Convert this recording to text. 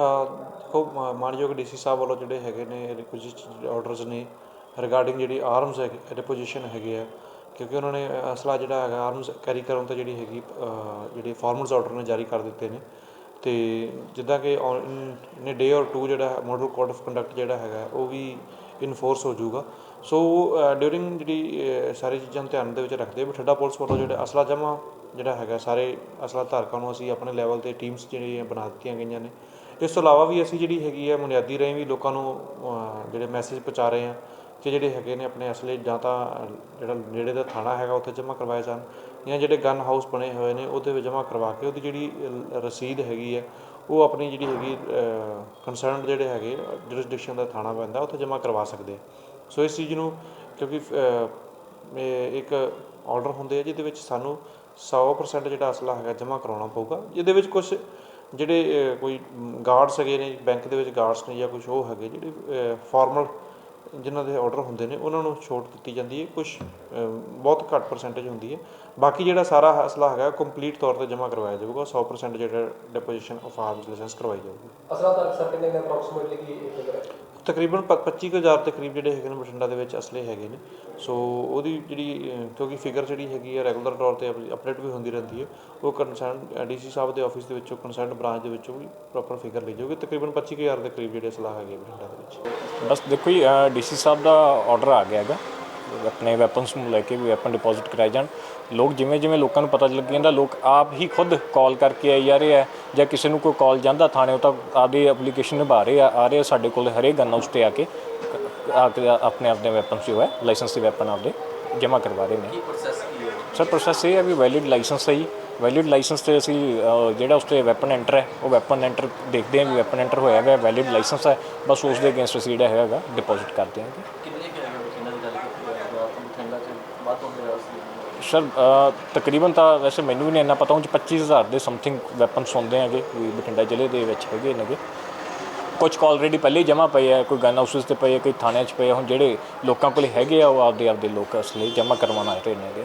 ਦੇਖੋ ਮ- D C ਸਾਹਿਬ ਵੱਲੋਂ ਜਿਹੜੇ ਹੈਗੇ ਨੇ ਕੁਝ ਆਰਡਰਸ ਨੇ ਰਿਗਾਰਡਿੰਗ ਜਿਹੜੀ ਆਰਮਸ ਹੈਗੇ ਰਿਪੋਜੀਸ਼ਨ ਹੈਗੇ ਆ, ਕਿਉਂਕਿ ਉਹਨਾਂ ਨੇ ਅਸਲਾ ਜਿਹੜਾ ਹੈਗਾ ਆਰਮਸ ਕੈਰੀ ਕਰਨ ਤੋਂ ਜਿਹੜੀ ਹੈਗੀ ਜਿਹੜੇ ਫਾਰਮਰਸ ਆਰਡਰ ਨੇ ਜਾਰੀ ਕਰ ਦਿੱਤੇ ਨੇ। ਅਤੇ ਜਿੱਦਾਂ ਕਿ ਇਨ ਡੇ ਔਰ ਟੂ ਜਿਹੜਾ ਮਾਡਲ ਕੋਡ ਆਫ ਕੰਡਕਟ ਜਿਹੜਾ ਹੈਗਾ, ਉਹ ਵੀ ਇਨਫੋਰਸ ਹੋ ਜਾਊਗਾ। ਸੋ ਡਿਊਰਿੰਗ ਜਿਹੜੀ ਸਾਰੀ ਚੀਜ਼ਾਂ ਨੂੰ ਧਿਆਨ ਦੇ ਵਿੱਚ ਰੱਖਦੇ ਹੋਏ ਬਠਿੰਡਾ ਪੁਲਿਸ ਵੱਲੋਂ ਜਿਹੜਾ ਅਸਲਾ ਜਮ੍ਹਾਂ ਜਿਹੜਾ ਹੈਗਾ, ਸਾਰੇ ਅਸਲਾ ਧਾਰਕਾਂ ਨੂੰ ਅਸੀਂ ਆਪਣੇ ਲੈਵਲ ਤੇ ਟੀਮਸ ਜਿਹੜੀਆਂ ਬਣਾ ਦਿੱਤੀਆਂ ਗਈਆਂ ਨੇ ਇਸ ਤੋਂ ਇਲਾਵਾ ਵੀ ਅਸੀਂ ਜਿਹੜੀ ਹੈਗੀ ਹੈ ਬੁਨਿਆਦੀ ਰਾਹੀਂ ਵੀ ਲੋਕਾਂ ਨੂੰ ਜਿਹੜੇ ਮੈਸੇਜ ਪਹੁੰਚਾ ਰਹੇ ਹਾਂ ਕਿ ਜਿਹੜੇ ਹੈਗੇ ਨੇ ਆਪਣੇ ਅਸਲੇ ਜਾਂ ਤਾਂ ਜਿਹੜਾ ਨੇੜੇ ਦਾ ਥਾਣਾ ਹੈਗਾ ਉੱਥੇ ਜਮ੍ਹਾਂ ਕਰਵਾਏ ਜਾਣ ਜਾਂ ਜਿਹੜੇ ਗਨ ਹਾਊਸ ਬਣੇ ਹੋਏ ਨੇ ਉਹਦੇ ਵਿੱਚ ਜਮ੍ਹਾਂ ਕਰਵਾ ਕੇ ਉਹਦੀ ਜਿਹੜੀ ਰਸੀਦ ਹੈਗੀ ਹੈ ਉਹ ਆਪਣੀ ਜਿਹੜੀ ਹੈਗੀ ਕੰਸਰਨਡ ਜਿਹੜੇ ਹੈਗੇ ਜੁਰਿਸਡਿਕਸ਼ਨ ਦਾ ਥਾਣਾ ਪੈਂਦਾ ਉੱਥੇ ਜਮ੍ਹਾਂ ਕਰਵਾ ਸਕਦੇ ਸੋ ਇਸ ਚੀਜ਼ ਨੂੰ ਕਿਉਂਕਿ ਇਹ ਇੱਕ ਆਰਡਰ ਹੁੰਦੇ ਆ ਜਿਹਦੇ ਵਿੱਚ ਸਾਨੂੰ 100% ਜਿਹੜਾ ਅਸਲਾ ਹੈਗਾ ਜਮ੍ਹਾਂ ਕਰਾਉਣਾ ਪਊਗਾ। ਜਿਹਦੇ ਵਿੱਚ ਕੁਝ ਜਿਹੜੇ ਕੋਈ ਗਾਰਡਸ ਹੈਗੇ ਨੇ ਬੈਂਕ ਦੇ ਵਿੱਚ ਗਾਰਡਸ ਨੇ ਜਾਂ ਕੁਛ ਉਹ ਹੈਗੇ, ਜਿਹੜੇ ਫੋਰਮਲ ਜਿਨ੍ਹਾਂ ਦੇ ਔਡਰ ਹੁੰਦੇ ਨੇ, ਉਹਨਾਂ ਨੂੰ ਛੋਟ ਦਿੱਤੀ ਜਾਂਦੀ ਹੈ, ਕੁਛ ਬਹੁਤ ਘੱਟ ਪਰਸੈਂਟੇਜ ਹੁੰਦੀ ਹੈ। ਬਾਕੀ ਜਿਹੜਾ ਸਾਰਾ ਅਸਲਾ ਹੈਗਾ ਕੰਪਲੀਟ ਤੌਰ ਤੇ ਜਮ੍ਹਾਂ ਕਰਵਾਇਆ ਜਾਊਗਾ 100% ਜਿਹੜਾ ਡਿਪੋਜੀਸ਼ਨ ਆਫ ਆਰਮਸ ਲਾਇਸੈਂਸ ਕਰਵਾਈ ਜਾਊਗੀ। ਅਸਲਾ ਤੱਕ ਸਰ, ਕਿੰਨੇ ਨੇ ਅਪਰੋਕਸੀਮੇਟਲੀ ਕੀ ਫਿਗਰ ਹੈ? ਤਕਰੀਬਨ ਪ- 25000 ਦੇ ਕਰੀਬ ਜਿਹੜੇ ਹੈਗੇ ਨੇ ਬਠਿੰਡਾ ਦੇ ਵਿੱਚ ਅਸਲੇ ਹੈਗੇ ਨੇ। ਸੋ ਉਹਦੀ ਜਿਹੜੀ ਕਿਉਂਕਿ ਫਿਗਰ ਜਿਹੜੀ ਹੈਗੀ ਹੈ ਰੈਗੂਲਰ ਤੌਰ ਤੇ ਅਪਡੇਟ ਵੀ ਹੁੰਦੀ ਰਹਿੰਦੀ ਹੈ, ਉਹ ਕੰਸਰਨ ਡੀਸੀ ਸਾਹਿਬ ਦੇ ਆਫਿਸ ਦੇ ਵਿੱਚੋਂ ਕੰਸਰਨ ਬ੍ਰਾਂਚ ਦੇ ਵਿੱਚੋਂ ਵੀ ਪ੍ਰੋਪਰ ਫਿਗਰ ਲਈ ਜਾਊਗੀ। ਤਕਰੀਬਨ 25000 ਦੇ ਕਰੀਬ ਜਿਹੜੇ ਅਸਲਾ ਹੈਗੇ ਬਠਿੰਡਾ ਦੇ ਵਿੱਚ। ਬਸ ਦੇਖੋ ਜੀ ਡੀਸੀ ਸਾਹਿਬ ਦਾ ਆਰਡਰ ਆ ਗਿਆ ਹੈਗਾ। ਆਪਣੇ ਵੈਪਨਸ ਨੂੰ ਲੈ ਕੇ ਵੀ ਵੈਪਨ ਡਿਪੋਜ਼ਿਟ ਕਰਾਏ ਜਾਣ। ਲੋਕ ਜਿਵੇਂ ਜਿਵੇਂ ਲੋਕਾਂ ਨੂੰ ਪਤਾ ਲੱਗ ਜਾਂਦਾ ਲੋਕ ਆਪ ਹੀ ਖੁਦ ਕਾਲ ਕਰਕੇ ਆਈ ਜਾ ਰਹੇ ਆ ਜਾਂ ਕਿਸੇ ਨੂੰ ਕੋਈ ਕਾਲ ਜਾਂਦਾ ਥਾਣੇ ਉਹ ਤਾਂ ਆਪਦੀ ਐਪਲੀਕੇਸ਼ਨ ਨਿਭਾ ਰਹੇ ਆ ਆ ਰਹੇ ਸਾਡੇ ਕੋਲ ਹਰੇਕ ਗਨ ਹਾਊਸ ਤੇ ਆ ਕੇ ਆ ਕੇ ਆਪਣੇ ਆਪਣੇ ਵੈਪਨਸ ਜੋ ਹੈ ਲਾਇਸੈਂਸ ਦੇ ਵੈਪਨ ਆਪਦੇ ਜਮ੍ਹਾਂ ਕਰਵਾ ਰਹੇ ਨੇ। ਸਰ ਪ੍ਰੋਸੈਸ ਇਹ ਹੈ ਵੀ ਵੈਲਿਡ ਲਾਇਸੈਂਸ ਹੈ ਜੀ। ਵੈਲਿਡ ਲਾਇਸੈਂਸ ਤੇ ਅਸੀਂ ਜਿਹੜਾ ਉਸ ਤੇ ਵੈਪਨ ਐਂਟਰ ਹੈ ਉਹ ਵੈਪਨ ਐਂਟਰ ਦੇਖਦੇ ਹਾਂ ਵੀ ਵੈਪਨ ਐਂਟਰ ਹੋਇਆ ਹੈ ਵੈਲਿਡ ਲਾਇਸੈਂਸ ਹੈ ਬਸ ਉਸ ਦੇ ਅਗੇਂਸਟ ਅਸੀਂ ਜਿਹੜਾ ਹੈਗਾ ਡਿਪੋਜ਼ਿਟ ਕਰਦੇ ਹਾਂ ਕਿੰਨੇ ਕੁ ਹੈਗੇ ਬਠਿੰਡਾ ਦੀ ਗੱਲ ਕੀਤੀ ਚ ਵੱਧ ਹੁੰਦੇ ਆ ਅਸੀਂ ਸਰ ਤਕਰੀਬਨ ਤਾਂ ਵੈਸੇ ਮੈਨੂੰ ਵੀ ਨਹੀਂ ਇੰਨਾ ਪਤਾ ਉਹ 'ਚ 25000 ਦੇ ਸਮਥਿੰਗ ਵੈਪਨਸ ਹੁੰਦੇ ਹੈਗੇ, ਵੀ ਬਠਿੰਡਾ ਜ਼ਿਲ੍ਹੇ ਦੇ ਵਿੱਚ ਹੈਗੇ ਨੇਗੇ। ਕੁਝ ਕੁ ਆਲਰੇਡੀ ਪਹਿਲੇ ਜਮ੍ਹਾਂ ਪਏ ਆ, ਕੋਈ ਗਨ ਹਾਊਸਸ ਤੇ ਪਏ ਆ, ਕੋਈ ਥਾਣਿਆਂ 'ਚ ਪਏ ਆ, ਹੁਣ ਜਿਹੜੇ ਲੋਕਾਂ ਕੋਲ ਹੈਗੇ ਆ, ਉਹ ਆਪਦੇ ਆਪਦੇ ਲੋਕ ਅਸਲੇ ਜਮ੍ਹਾਂ ਕਰਵਾਉਣ ਆਏ ਰਹੇ ਨੇਗੇ।